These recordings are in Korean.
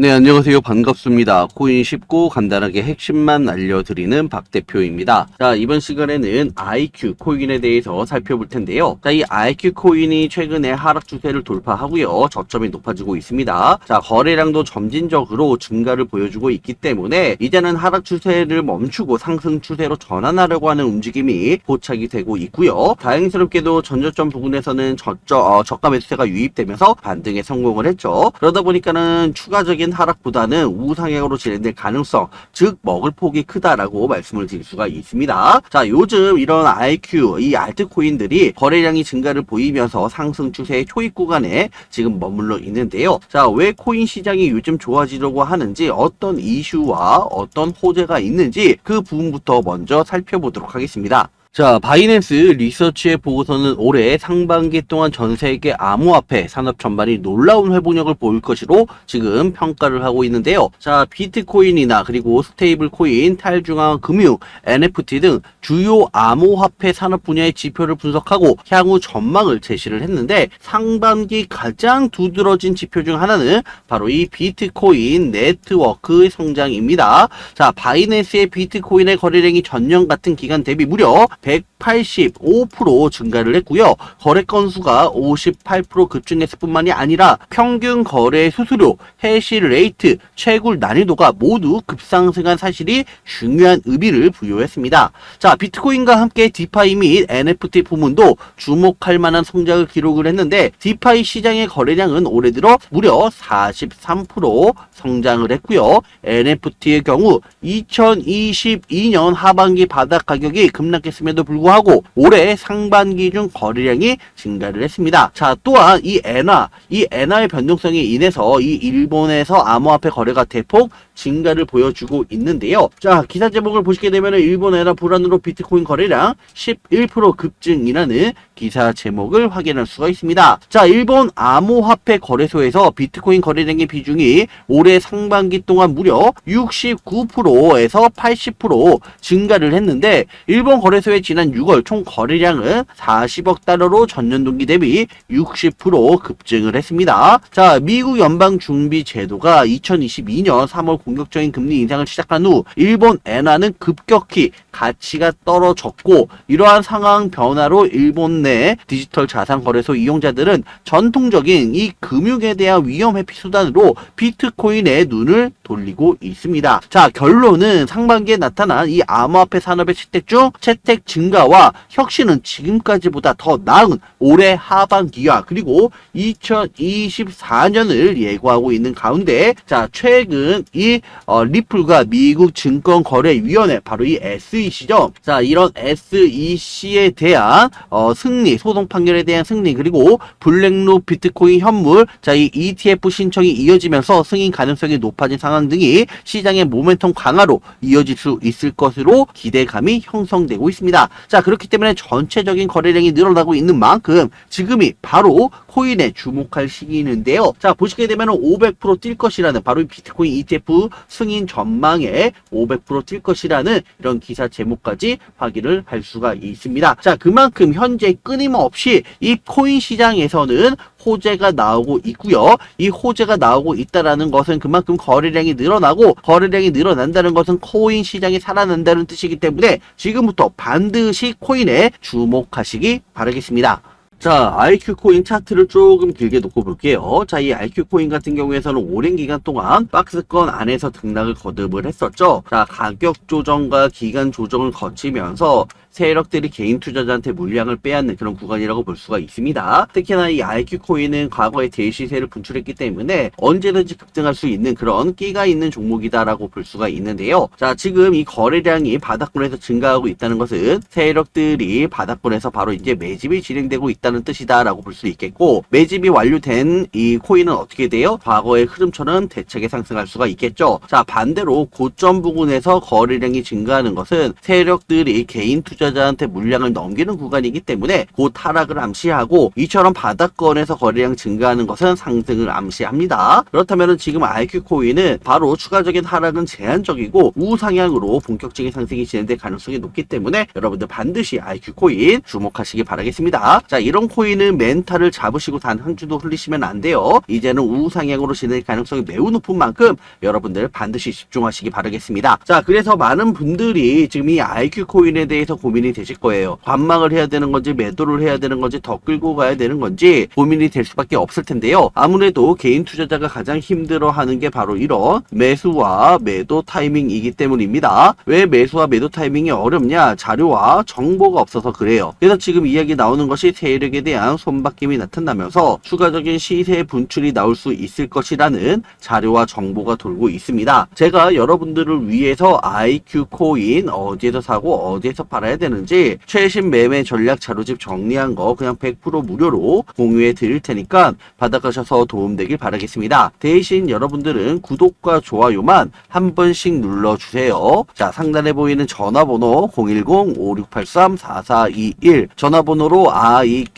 네, 안녕하세요. 반갑습니다. 코인 쉽고 간단하게 핵심만 알려드리는 박 대표입니다. 자, 이번 시간에는 IQ 코인에 대해서 살펴볼 텐데요. 자, 이 IQ 코인이 최근에 하락 추세를 돌파하고요. 저점이 높아지고 있습니다. 자, 거래량도 점진적으로 증가를 보여주고 있기 때문에 이제는 하락 추세를 멈추고 상승 추세로 전환하려고 하는 움직임이 포착이 되고 있고요. 다행스럽게도 전저점 부근에서는 저점, 어, 저가 매수세가 유입되면서 반등에 성공을 했죠. 그러다 보니까는 추가적인 하락보다는 우상향으로 진행될 가능성, 즉 먹을 폭이 크다라고 말씀을 드릴 수가 있습니다. 자, 요즘 이런 IQ, 이 알트코인들이 거래량이 증가를 보이면서 상승 추세의 초입 구간에 지금 머물러 있는데요. 자, 왜 코인 시장이 요즘 좋아지려고 하는지 어떤 이슈와 어떤 호재가 있는지 그 부분부터 먼저 살펴보도록 하겠습니다. 자, 바이낸스 리서치의 보고서는 올해 상반기 동안 전 세계 암호화폐 산업 전반이 놀라운 회복력을 보일 것으로 지금 평가를 하고 있는데요. 자, 비트코인이나 그리고 스테이블 코인, 탈중앙 금융, NFT 등 주요 암호화폐 산업 분야의 지표를 분석하고 향후 전망을 제시를 했는데 상반기 가장 두드러진 지표 중 하나는 바로 이 비트코인 네트워크의 성장입니다. 자, 바이낸스의 비트코인의 거래량이 전년 같은 기간 대비 무려 perfect 185% 증가를 했고요. 거래 건수가 58% 급증했을 뿐만이 아니라 평균 거래 수수료, 해시 레이트, 채굴 난이도가 모두 급상승한 사실이 중요한 의미를 부여했습니다. 자, 비트코인과 함께 디파이 및 NFT 부문도 주목할 만한 성장을 기록을 했는데 디파이 시장의 거래량은 올해 들어 무려 43% 성장을 했고요. NFT의 경우 2022년 하반기 바닥 가격이 급락했음에도 불구하고 올해 상반기 중 거래량이 증가를 했습니다. 자, 또한 이 엔화, 이 엔화의 변동성이 인해서 이 일본에서 암호화폐 거래가 대폭 증가를 보여주고 있는데요. 자, 기사 제목을 보시게 되면 일본 엔화 불안으로 비트코인 거래량 11% 급증이라는 기사 제목을 확인할 수가 있습니다. 자, 일본 암호화폐 거래소에서 비트코인 거래량의 비중이 올해 상반기 동안 무려 69%에서 80% 증가를 했는데 일본 거래소의 지난 6월 총 거래량은 40억 달러로 전년 동기 대비 60% 급증을 했습니다. 자, 미국 연방 준비 제도가 2022년 3월 공격적인 금리 인상을 시작한 후 일본 엔화는 급격히 가치가 떨어졌고 이러한 상황 변화로 일본 내 디지털 자산 거래소 이용자들은 전통적인 이 금융에 대한 위험 회피 수단으로 비트코인에 눈을 돌리고 있습니다. 자, 결론은 상반기에 나타난 이 암호화폐 산업의 채택 중 채택 증가와 혁신은 지금까지보다 더 나은 올해 하반기와 그리고 2024년을 예고하고 있는 가운데 자, 최근 이 어, 리플과 미국 증권거래위원회 바로 이 SEC죠. 자, 이런 SEC에 대한 어, 승리, 소송 판결에 대한 승리 그리고 블랙록 비트코인 현물 자, 이 ETF 신청이 이어지면서 승인 가능성이 높아진 상황 등이 시장의 모멘텀 강화로 이어질 수 있을 것으로 기대감이 형성되고 있습니다. 자, 그렇기 때문에 전체적인 거래량이 늘어나고 있는 만큼 지금이 바로 코인에 주목할 시기인데요. 자, 보시게 되면 500%뛸 것이라는 바로 이 비트코인 ETF 승인 전망에 500%뛸 것이라는 이런 기사 제목까지 확인을 할 수가 있습니다. 자, 그만큼 현재 끊임없이 이 코인 시장에서는 호재가 나오고 있고요. 이 호재가 나오고 있다라는 것은 그만큼 거래량이 늘어나고 거래량이 늘어난다는 것은 코인 시장이 살아난다는 뜻이기 때문에 지금부터 반드시 코인에 주목하시기 바라겠습니다. 자, IQ 코인 차트를 조금 길게 놓고 볼게요. 자, 이 IQ 코인 같은 경우에서는 오랜 기간 동안 박스권 안에서 등락을 거듭을 했었죠. 자, 가격 조정과 기간 조정을 거치면서 세력들이 개인 투자자한테 물량을 빼앗는 그런 구간이라고 볼 수가 있습니다. 특히나 이 IQ 코인은 과거에 대시세를 분출했기 때문에 언제든지 급등할 수 있는 그런 끼가 있는 종목이다라고 볼 수가 있는데요. 자, 지금 이 거래량이 바닥권에서 증가하고 있다는 것은 세력들이 바닥권에서 바로 이제 매집이 진행되고 있다는 뜻이다라고 볼 수 있겠고 매집이 완료된 이 코인은 어떻게 돼요? 과거의 흐름처럼 대책에 상승할 수가 있겠죠. 자, 반대로 고점 부근에서 거래량이 증가하는 것은 세력들이 개인 투자 투자자한테 물량을 넘기는 구간이기 때문에 곧 하락을 암시하고 이처럼 바닥권에서 거래량 증가하는 것은 상승을 암시합니다. 그렇다면 지금 IQ 코인은 바로 추가적인 하락은 제한적이고 우상향으로 본격적인 상승이 진행될 가능성이 높기 때문에 여러분들 반드시 IQ 코인 주목하시기 바라겠습니다. 자, 이런 이런 코인은 멘탈을 잡으시고 단 한 주도 흘리시면 안 돼요. 이제는 우상향으로 진행될 가능성이 매우 높은 만큼 여러분들 반드시 집중하시기 바라겠습니다. 자, 그래서 많은 분들이 지금 이 IQ 코인에 대해서 고민이 되실 거예요. 관망을 해야 되는 건지 매도를 해야 되는 건지 더 끌고 가야 되는 건지 고민이 될 수밖에 없을 텐데요. 아무래도 개인 투자자가 가장 힘들어하는 게 바로 이런 매수와 매도 타이밍이기 때문입니다. 왜 매수와 매도 타이밍이 어렵냐? 자료와 정보가 없어서 그래요. 그래서 지금 이야기 나오는 것이 세 력에 대한 손바뀜이 나타나면서 추가적인 시세 분출이 나올 수 있을 것이라는 자료와 정보가 돌고 있습니다. 제가 여러분들을 위해서 IQ 코인 어디에서 사고 어디에서 팔아야 되는지 최신 매매 전략 자료집 정리한 거 그냥 100% 무료로 공유해 드릴 테니까 받아가셔서 도움되길 바라겠습니다. 대신 여러분들은 구독과 좋아요만 한 번씩 눌러주세요. 자, 상단에 보이는 전화번호 010-5683-4421 전화번호로 IQ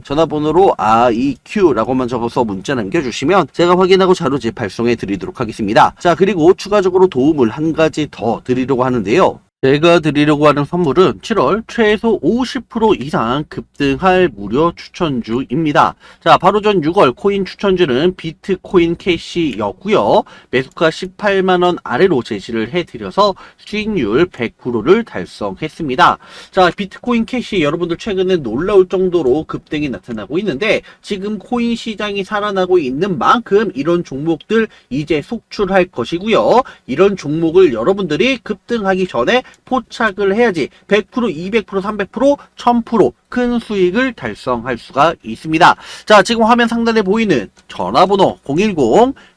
010-5683-4421 전화번호로 IEQ라고만 적어서 문자 남겨주시면 제가 확인하고 자료집 발송해 드리도록 하겠습니다. 자 그리고 추가적으로 도움을 한 가지 더 드리려고 하는데요. 제가 드리려고 하는 선물은 7월 최소 50% 이상 급등할 무료 추천주입니다. 자, 바로 전 6월 코인 추천주는 비트코인 캐시였고요. 매수가 18만원 아래로 제시를 해드려서 수익률 100%를 달성했습니다. 자, 비트코인 캐시 여러분들 최근에 놀라울 정도로 급등이 나타나고 있는데 지금 코인 시장이 살아나고 있는 만큼 이런 종목들 이제 속출할 것이고요. 이런 종목을 여러분들이 급등하기 전에 포착을 해야지 100%, 200%, 300%, 1000%큰 수익을 달성할 수가 있습니다. 자, 지금 화면 상단에 보이는 전화번호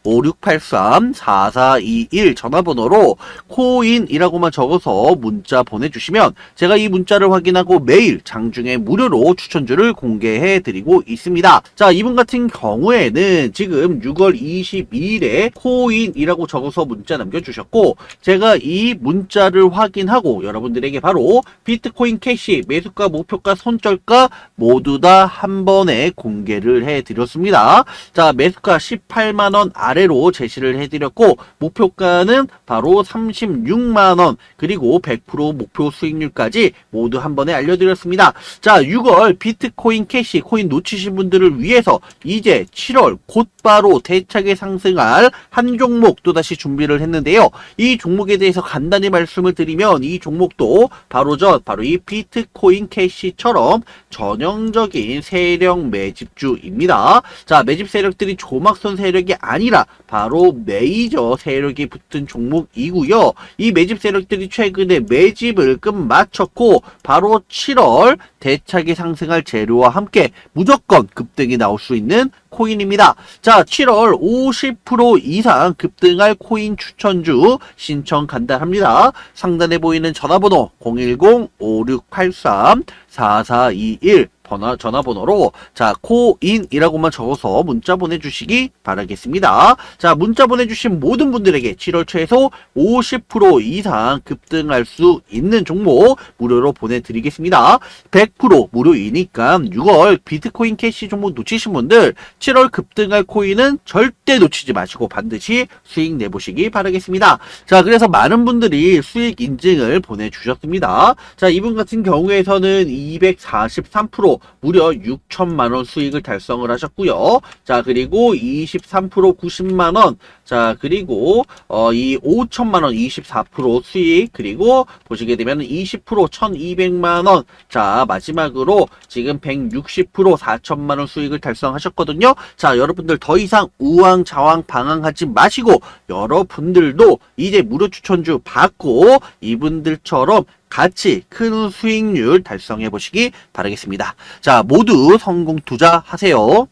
010-5683-4421 전화번호로 코인이라고만 적어서 문자 보내주시면 제가 이 문자를 확인하고 매일 장중에 무료로 추천주를 공개해 드리고 있습니다. 자, 이분 같은 경우에는 지금 6월 22일에 코인이라고 적어서 문자 남겨주셨고 제가 이 문자를 확인하고 여러분들에게 바로 비트코인 캐시 매수가 목표가 손절가 모두 다 한 번에 공개를 해 드렸습니다. 자, 매수가 18만원 아래로 제시를 해 드렸고 목표가는 바로 36만원 그리고 100% 목표 수익률까지 모두 한 번에 알려드렸습니다. 자, 6월 비트코인 캐시 코인 놓치신 분들을 위해서 이제 7월 곧바로 대차게 상승할 한 종목 또다시 준비를 했는데요. 이 종목에 대해서 간단히 말씀을 드리면 이 종목도 바로 저 바로 이 비트코인 캐시처럼 전형적인 세력 매집주입니다. 자, 매집 세력들이 조막선 세력이 아니라 바로 메이저 세력이 붙은 종목이고요. 이 매집 세력들이 최근에 매집을 끝마쳤고 바로 7월 대차게 상승할 재료와 함께 무조건 급등이 나올 수 있는 코인입니다. 자, 7월 50% 이상 급등할 코인 추천주 신청 간단합니다. 상단에 보이는 전화번호 010-5683-4421 번호, 전화번호로 자 코인이라고만 적어서 문자 보내주시기 바라겠습니다. 자 문자 보내주신 모든 분들에게 7월 최소 50% 이상 급등할 수 있는 종목 무료로 보내드리겠습니다. 100% 무료이니까 6월 비트코인 캐시 종목 놓치신 분들 7월 급등할 코인은 절대 놓치지 마시고 반드시 수익 내보시기 바라겠습니다. 자 그래서 많은 분들이 수익 인증을 보내주셨습니다. 자 이분 같은 경우에서는 243% 무려 6천만 원 수익을 달성을 하셨고요. 자, 그리고 23% 90만 원. 자, 그리고 어, 이 5천만 원 24% 수익 그리고 보시게 되면 20% 1,200만 원. 자, 마지막으로 지금 160% 4천만 원 수익을 달성하셨거든요. 자, 여러분들 더 이상 우왕좌왕 방황하지 마시고 여러분들도 이제 무료 추천주 받고 이분들처럼 같이 큰 수익률 달성해 보시기 바라겠습니다. 자, 모두 성공 투자하세요.